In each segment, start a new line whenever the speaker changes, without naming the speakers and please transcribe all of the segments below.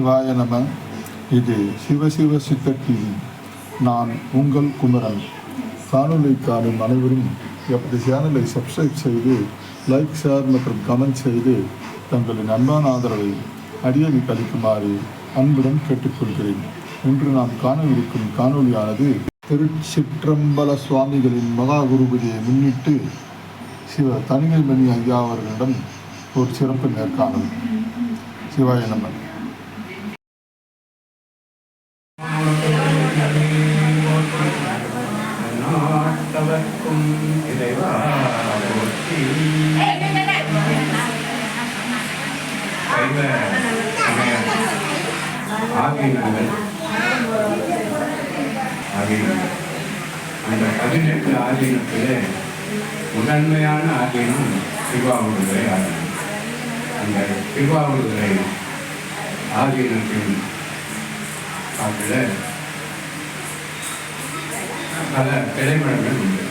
சிவாய நம. இது சிவசிவ சித்த டிவி நான் உங்கள் குமரன். காணொலி காணும் அனைவரும் எப்படி சேனலை சப்ஸ்கிரைப் செய்து லைக் ஷேர் மற்றும் கமெண்ட் செய்து தங்களின் அன்பான ஆதரவை அடியனுக்கு அளிக்குமாறு அன்புடன் கேட்டுக்கொள்கிறேன். இன்று நாம் காணவிருக்கும் காணொளியானது திருச்சிற்றம்பல சுவாமிகளின் மகா குருபதியை முன்னிட்டு சிவ தனிமைமணி ஐயா அவர்களிடம் ஒரு சிறப்பு நேர்காணல். சிவாய நமன்
நாட்டவர்க்கும் இறைவா போற்றி. சைவ சமய ஆதீனங்கள் அந்த பதினெட்டு ஆதீனத்திலே முதன்மையான ஆதீனம் திருவாவூர்துறை ஆதீனம் அந்த திருவாவூர்துறை ஆதீனத்தின் காட்டில் பல திரைப்படங்கள் உண்டு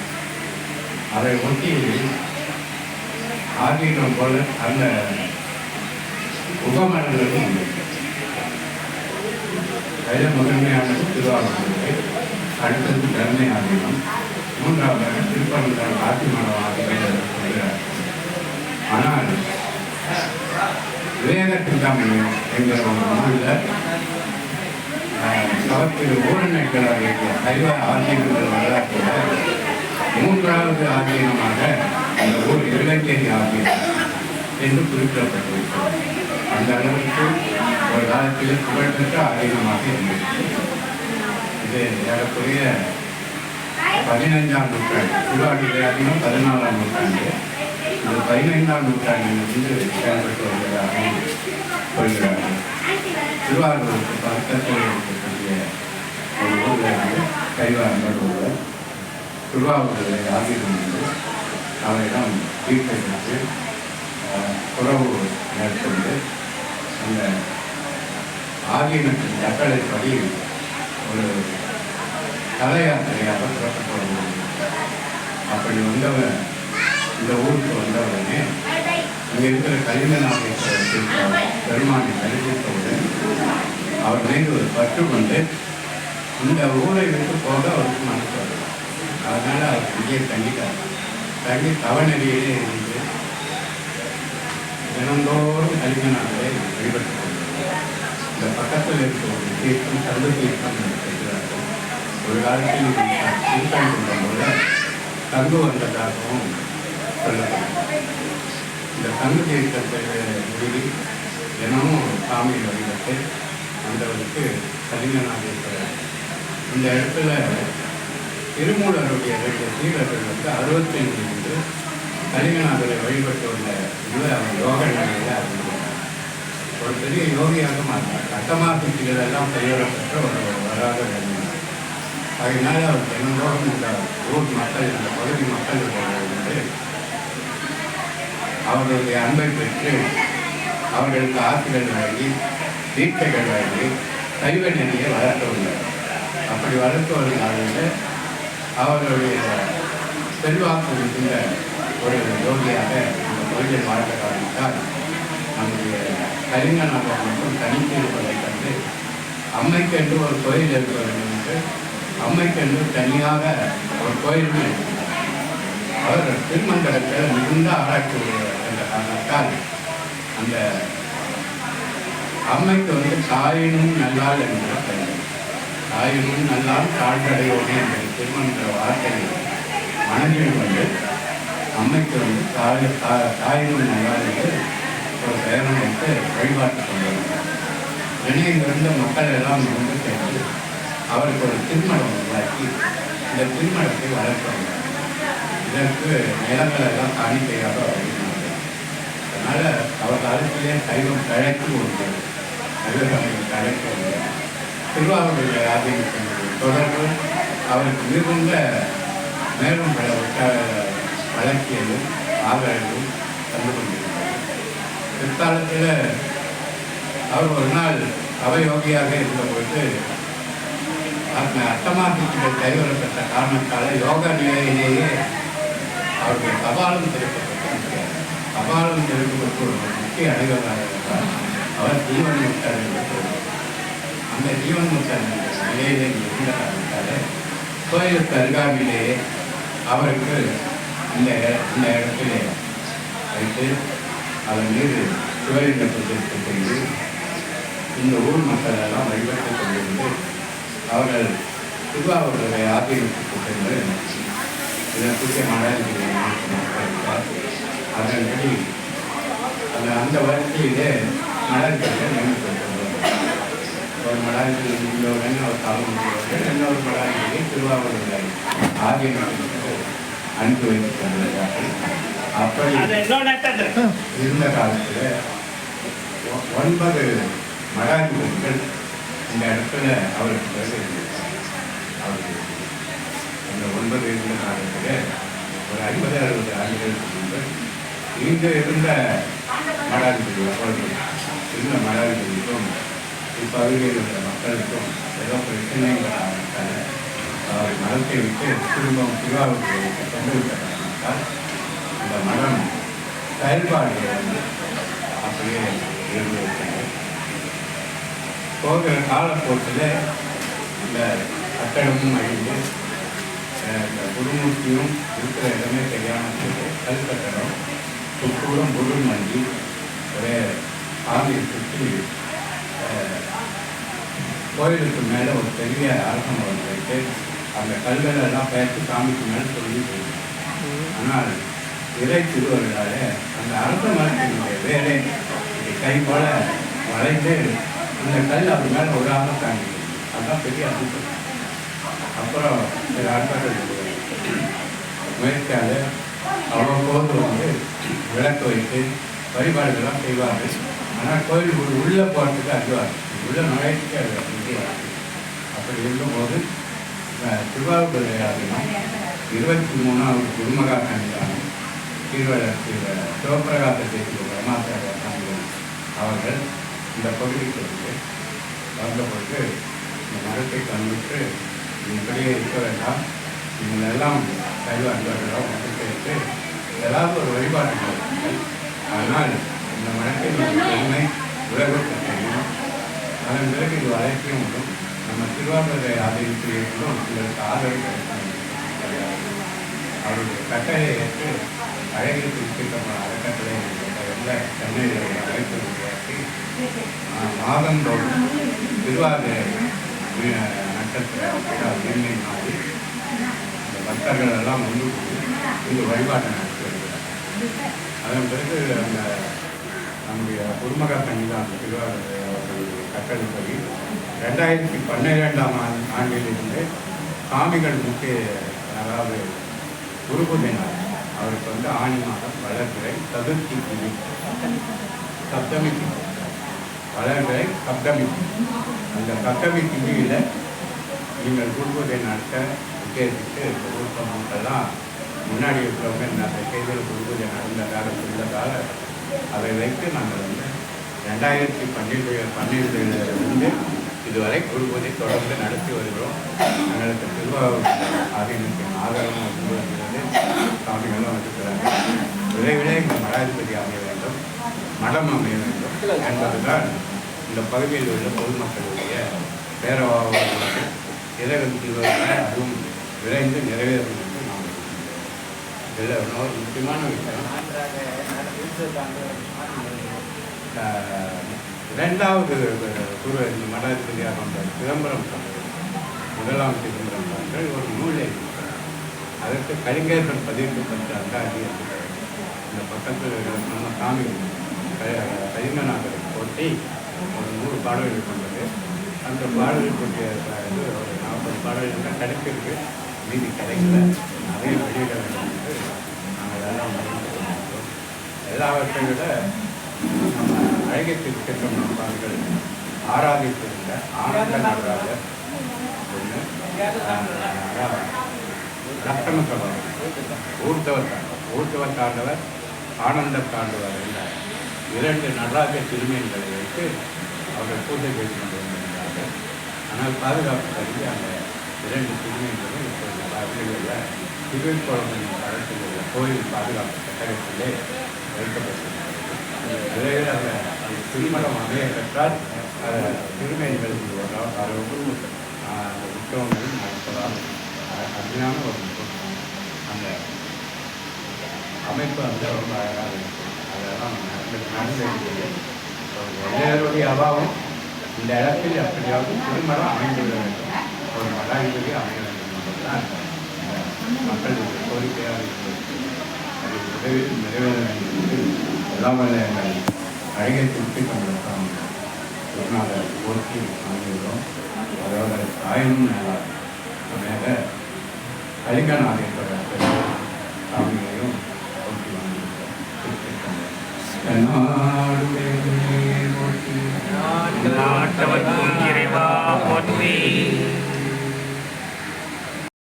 அதை ஒட்டி ஆதீனம் போல அந்த உபமரங்களும் உண்டு அதில் முதன்மையானது திருவாரூரை அடுத்தது தர்மை ஆதீனம் மூன்றாவதாக திருப்பரங்குன்றம் ஆதிமனம் ஆதீனம் ஆனால் விவேக சிந்தாமணி என்கிற ஒரு நூலில் சவத்திரு ஊரநெற்களாக சைவ ஆதீனங்கள் வரலாற்றில் மூன்றாவது ஆதீனமாக அந்த ஊர் இலங்கை ஆதீனம் என்று குறிப்பிடப்பட்டிருக்கிறது. அந்த அளவுக்கு ஒரு காலத்தில் புகழ்பெற்ற ஆதீனமாக இருந்தது. இது ஏறக்குறைய பதினைஞ்சாம் நூற்றாண்டு திருவாரூர் அதிகம் பதினாலாம் நூற்றாண்டு. இந்த பதினைந்தாம் நூற்றாண்டிலிருந்து செயல்பட்டு வருவதாக சொல்கிறார்கள். திருவாரூருக்கு பக்கத்தில் இருக்கக்கூடிய ஒரு ஊரில் கைவாரங்கள் ஒருவர் திருவாரூரில் ஆதீனம் அவரிடம் வீட்டை பெற்று உறவு மேற்கொண்டு அந்த ஆதீனத்தின் கட்டளைப்படி ஒரு தலையாத்திரையாக புறப்பட்டு அப்படி வந்தவர் இந்த ஊருக்கு வந்தவுடனே இங்கே இருக்கிற கலிங்கநாதேஸ்வரர் பெருமானை தரிசித்தவுடன் அவர் மீது ஒரு பற்று கொண்டு இந்த ஊரை விட்டு போக அவருக்கு மனசு அதனால் அவர் இங்கே தங்கிட்டார். தங்கி தவநெறியிலே இருந்து தினந்தோறும் கலிங்கநாதரை வழிபட்டு இந்த பக்கத்தில் இருக்கும் ஒரு தீர்த்தம் சந்து தீர்த்தம் என்று ஒரு காலத்தில் தீர்த்தம் கொண்டபோது தங்கு வந்ததாகவும் சொல்லப்படுகிறது. இந்த தங்கு தீர்த்தத்தை மூடி தினமும் சாமி வழிபட்டு வந்தவருக்கு இருக்கிறார் இந்த இடத்துல திருமூலருடைய ரெண்டு சீடர்கள் வந்து அறுபத்தைந்து கலிங்கநாதரை வழிபட்டு வந்த இது அவன் யோக நிலையில் அறிந்தார் ஒரு பெரிய யோகியாக மாறினார் அட்டமாசிகள் எல்லாம் பெற்ற ஒரு வராத கலிங்கநாதர் அதனால அவர் தினந்தோறும் இந்த ஊர் மக்கள் இந்த பகுதி மக்கள் வந்து அவர்களுடைய அன்பை பெற்று அவர்களுக்கு ஆசிரியர்கள் வழங்கி தீட்சைகள் வழங்கி கைவ நெறியை வளர்த்து உள்ளார் அப்படி வளர்த்து வருகிறார்கள் அவர்களுடைய செல்வாக்கு மிகுந்த ஒரு யோகியாக அந்த கோயிலில் வாழ்ந்த காரணத்தால் நம்முடைய கலிங்கநாதர் மட்டும் தனித்து இருப்பதை கண்டு அம்மைக்கென்று ஒரு கோயில் இருக்க வேண்டும் என்று அம்மைக்கென்று தனியாக ஒரு கோயில் அவர் திருமங்கலத்தில் மிகுந்த ஆராய்ச்சி என்ற காரணத்தால் அந்த அம்மைக்கு வந்து தாயினும் நல்லாள் என்ற பெயர் தாயினும் நல்லால் தாழ்கடையோடு என்ற திருமன்ற வார்த்தையை மனதில் கொண்டு அம்மைக்கு வந்து தாய் தா- தாயினும் ஒரு பயணம் எடுத்து வழிபாட்டு கொண்டாங்க வெளியிலிருந்து மக்கள் எல்லாம் வந்து சேர்ந்து அவருக்கு ஒரு திருமணம் உருவாக்கி இந்த திருமணத்தை வளர்த்து இதற்கு நிலங்கள் எல்லாம் காணிக்கையாக வருகிறாங்க அதனால் அவர் காலத்திலே சைவம் தழைத்து ஒன்று சைவசமயம் தழைத்து ஒன்று திருவாரூரில் ஆதீனத்தினுடைய தொடர்பு அவருக்கு மிகுந்த மேலும் பல வழக்கியலும் ஆகாயமும் கண்டு கொண்டிருந்தார் பிற்காலத்தில் அவர் ஒரு நாள் அவயோகியாக இருந்தபொழுது அந்த அட்டமாசிக்கிற கைவர பெற்ற காரணத்தால் யோக நிலையிலேயே அவருடைய கபாலம் திறக்கப்பட்டு கபாலம் திறக்கப்பட்டு ஒரு முக்கிய அடைவராக இருந்தார் அவர் ஜீவன் முக்தர் என்று ஜீவன் அந்த ஜீவன்முக்த நிலையிலே இருந்த காரணத்தால் கோயிலுக்கு அருகாமையிலேயே அவருக்கு இந்த இந்த இடத்திலே வைத்து அதன் மீது சிவலிங்க பிரதிஷ்டை செய்து இந்த ஊர் மக்கள் எல்லாம் வழிபட்டு கொண்டிருந்து அவர்கள் திருவாவூரை ஆதீனத்துக்கு சென்று இதற்குரிய மடாதிகளை அதன்படி அது அந்த வரிசையிலே மடாதிகளை நியமிக்கப்பட்டுள்ளது ஒரு மடாதிகள் முடிந்தவுடனே ஒரு காலம் இன்னொரு மடாதிகளை திருவாவூரை ஆதீனத்துக்கு அனுப்பி வைத்துக் கொண்டிருக்கிறார்கள் அப்படி இருந்த காலத்தில் ஒன்பது மடாதிபதிகள் இந்த இடத்துல அவருக்கு இருந்திருக்காங்க. அவருக்கு அந்த ஒன்பது இருந்த காலத்தில் ஒரு ஐம்பது அறுபது ஆண்டுகளுக்கு முன்பு இங்கு இருந்த மடாதிபதி அவர்கள் இருந்த மடாதிபதிக்கும் இப்பகுதியில் இருக்கிற மக்களுக்கும் ஏதோ அவர் மதத்தை விட்டு திரும்பவும் திருவாரூருக்கு கொண்டு அந்த இந்த மனம் செயல்பாடுகளை வந்து அப்படியே இருந்து போகிற காலப்போக்கில் இந்த கட்டடமும் அழிந்து இந்த குருமூர்த்தியும் இருக்கிற இடமே தெரியாமல் போகுது. கல் கட்டடம் சுற்றூரம் பொருள் மண்டி ஒரே சாமியை சுற்றி கோயிலுக்கு மேலே ஒரு பெரிய அரசம் வந்து அந்த கல்களை எல்லாம் பெயர்த்து சாமிக்கு மேலே சொல்லி போயிடும் ஆனால் இறை திருவருளால அந்த அரச மரத்தினுடைய வேலை இப்படி கை போல வளைந்து அந்த கல் அப்படி மேலே விடாம தாங்கி அதுதான் பெரிய அதிர்ஷ்டம் அப்புறம் சில ஆட்கள் முயற்சியால் அவ்வப்போது வந்து விளக்கு வைத்து வழிபாடுகள்லாம் செய்வார்கள் ஆனால் கோயில் உள்ளே போகிறதுக்கு அஞ்சுவார். உள்ள நுழைக்கு அது அஞ்சுவார். அப்படி இருக்கும்போது திருவாரூர் இருபத்தி மூணாவது குடும்பகா சன்னிதானம் திருவள்ளர் திரு சிவபிரகாச தேசிய அவர்கள் இந்த பகுதிக்கு வந்து வந்த பொழுது இந்த மரத்தை கண்டுட்டு இப்படியே இருக்க வேண்டாம். இவங்களெல்லாம் எல்லாம் சைவ ஒன்று சேர்த்து ஏதாவது ஒரு வழிபாட்டு அதனால் ஆனால் இந்த மரத்தை பெருமை அதன் பிறகு இது வளர்ச்சியும் உண்டும் நம்ம திருவாரூரை ஆதரிக்கிறீர்களும் சிலருக்கு ஆதரவு கிடையாது அவருடைய கட்டளை ஏற்று அழகில் குறிப்பிட்ட அறக்கட்டளை என்ற சென்னையில் ஒரு அழைப்பு உருவாக்கி மாதந்தோறும் திருவாதிரை வி- நட்சத்திர விழா வீணை இந்த பக்தர்கள் எல்லாம் ஒன்று இந்த வழிபாட்டை நடத்தி வருகிறார். அதன் பிறகு அந்த நம்முடைய குருமக சன்னிதான திருவாரூரை அவர்களுடைய கட்டளைப்படி ரெண்டாயிரத்தி பன்னிரெண்டாம் ஆண்டு ஆண்டிலிருந்து சாமிகள் முக்கிய அதாவது குருபூஜை நாள் அவருக்கு வந்து ஆணி மாதம் வளர்கிறை சதுர்த்தி திதி. சப்தமி திதி. வளர்பிறை சப்தமி திதி. அந்த சப்தமி திதியில் நீங்கள் குருபூஜை நடத்த உத்தேசித்து குருப்பமெல்லாம் முன்னாடி இருக்கிறவங்க இந்த அந்த செய்தியில் குருபூஜை நடந்ததாக உள்ளதால் அதை வைத்து நாங்கள் வந்து ரெண்டாயிரத்தி பன்னெண்டு பன்னெண்டுலேருந்து இதுவரை குருபூஜை தொடர்ந்து நடத்தி வருகிறோம். எங்களுக்கு திருவாரூர் ஆதீனத்தின் ஆதரவும் வந்து வருகிறது சாமிகளும் இருக்கிறாங்க விரைவிலே இந்த மடாதிபதி அமைய வேண்டும். மடம் அமைய வேண்டும் என்பதுதான் இந்த பகுதியில் உள்ள பொதுமக்களுடைய பேரவாக தீவிரமாக அதுவும் விரைந்து நிறைவேறும் என்று நாம் இதில் முக்கியமான விஷயம். ரெண்டாவது குரு இந்த மடாதிபதியாக சிதம்பரம் முதலாம் சிதம்பரம் சாமிகள் ஒரு நூலை அதற்கு கலிங்கேசன் பதிவுப்பட்ட அந்தாதி என்கிற இந்த பக்கத்தில் நம்ம சாமி க- கலிங்கநாதரை போட்டி ஒரு நூறு பாடல்கள் கொண்டது. அந்த பாடல்கள் பற்றிய இது ஒரு நாற்பது பாடல்கள் தான் கிடைச்சிருக்கு. மீதி கிடைக்கல. நிறைய வெளியிட வேண்டும் என்று நாங்கள் எல்லாம் முயற்சி எல்லாவற்றை விட நம்ம அழகிய திருச்செற்றம் நம்பார்கள் ஆராதித்திருந்த ஆனந்த நடராஜர் ஒன்று லட்சண சபம் ஊர்த்தவ தாண்டவர் ஊர்த்தவ தாண்டவர் ஆனந்த தாண்டவர் என்ற இரண்டு நடராஜ திருமீன்களை வைத்து அவர்கள் பூஜை செய்து கொண்டு வந்திருந்தார்கள் ஆனால் பாதுகாப்பு கருதி அந்த இரண்டு திருமீன்களும் இப்போது அருகிலுள்ள திருவிழக்குளம் என்னும் தளத்தில் உள்ள கோயில் பாதுகாப்பு கட்டடத்திலே வைக்கப்பட்டிருக்கிறது. விரைவில் அந்த திருமணம் அமைய பெற்றால் அதை திருமேனிகள் சொல்லுவாங்க அது அந்த உத்தவங்கள் நடப்பதால் அருமையான ஒரு அந்த அமைப்பு வந்து ரொம்ப அழகாக இருக்கும் அதெல்லாம் நடந்து நடந்து எல்லாருடைய அபாவம் இந்த இடத்தில் எப்படியாவது திருமணம் அமைந்துவிட வேண்டும் ஒரு மடாதிபதி அமைய வேண்டும் என்பதுதான் மக்களுடைய கோரிக்கையாக இருக்கிறது அது உதவி நிறைவேற வேண்டும் விழாமல அழகை குறித்து தமிழகம் ஒருநாள் போற்றி வாங்கியுள்ளோம் அதோட ஆயிரம் மேல கலிங்கன் ஆகியோட சாமிகளையும் போற்றி வாங்கியிருக்கோம் நாட்டவன் இறைவா போற்றி.